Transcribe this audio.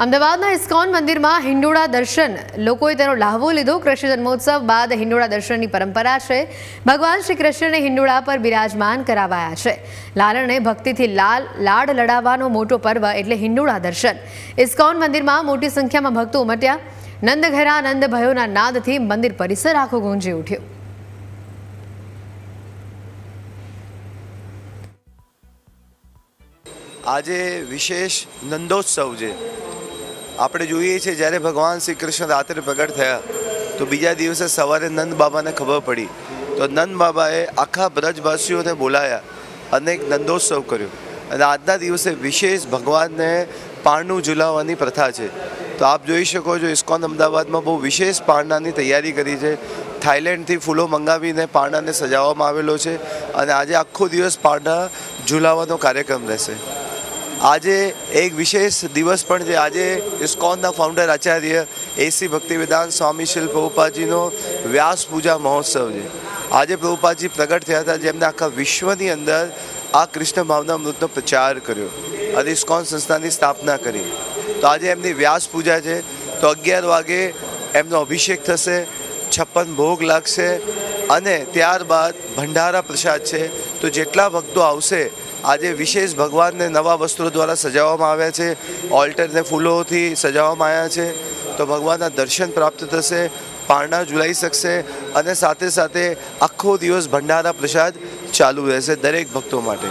અમદાવાદના ઇસ્કોન મંદિરમાં હિંડોળા દર્શન. લોકોએ તેનો લાહવો લીધો. કૃષ્ણ જન્મોત્સવ બાદ હિંડોળા દર્શનની પરંપરા છે. ભગવાન શ્રી કૃષ્ણને હિંડોળા પર બિરાજમાન કરાવાયા છે. લાલણે ભક્તિથી લાલ, લાડ લડાવવાનો મોટો પર્વ એટલે હિંડોળા દર્શન. ઇસ્કોન મંદિરમાં મોટી સંખ્યામાં ભક્તો ઉમટ્યા. નંદઘરા નંદ ભયોના નાદથી મંદિર પરિસર આખો ગુંજી ઉઠ્યો. આજે વિશેષ નંદોત્સવ છે. આપણે જોઈએ છીએ જ્યારે ભગવાન શ્રી કૃષ્ણ રાત્રે પ્રગટ થયા, તો બીજા દિવસે સવારે નંદ બાબાને ખબર પડી. તો નંદ બાબાએ આખા બ્રજવાસીઓને બોલાયા અને એક નંદોત્સવ કર્યો. અને આજના દિવસે વિશેષ ભગવાનને પારણું ઝુલાવવાની પ્રથા છે. તો આપ જોઈ શકો છો, ઇસ્કોન અમદાવાદમાં બહુ વિશેષ પારણાની તૈયારી કરી છે. થાઈલેન્ડથી ફૂલો મંગાવીને પારણાને સજાવવામાં આવેલો છે અને આજે આખો દિવસ પારણા ઝુલાવવાનો કાર્યક્રમ રહેશે. આજે એક વિશેષ દિવસ પણ છે. આજે ઇસ્કોનના ફાઉન્ડર આચાર્ય એસી ભક્તિવેદાંત સ્વામી શિલ પ્રભુપાજીનો વ્યાસ પૂજા મહોત્સવ છે. આજે પ્રભુપાજી પ્રગટ થયા હતા, જેમને આખા વિશ્વની અંદર આ કૃષ્ણ ભાવના મૃતનો પ્રચાર કર્યો અને ઇસ્કોન સંસ્થાની સ્થાપના કરી. તો આજે એમની વ્યાસ પૂજા છે. તો અગિયાર વાગે એમનો અભિષેક થશે, છપ્પન ભોગ લાગશે અને ત્યારબાદ ભંડારા પ્રસાદ છે. તો જેટલા ભક્તો આવશે આજે વિશેષ ભગવાનને નવા વસ્ત્રો દ્વારા સજાવવામાં આવ્યા છે, ઓલ્ટરને ફૂલોથી સજાવવામાં આવ્યા છે. તો ભગવાનના દર્શન પ્રાપ્ત થશે પારણા ઝુલાઈ શકશે અને સાથે સાથે આખો દિવસ ભંડારા પ્રસાદ ચાલુ રહેશે દરેક ભક્તો માટે.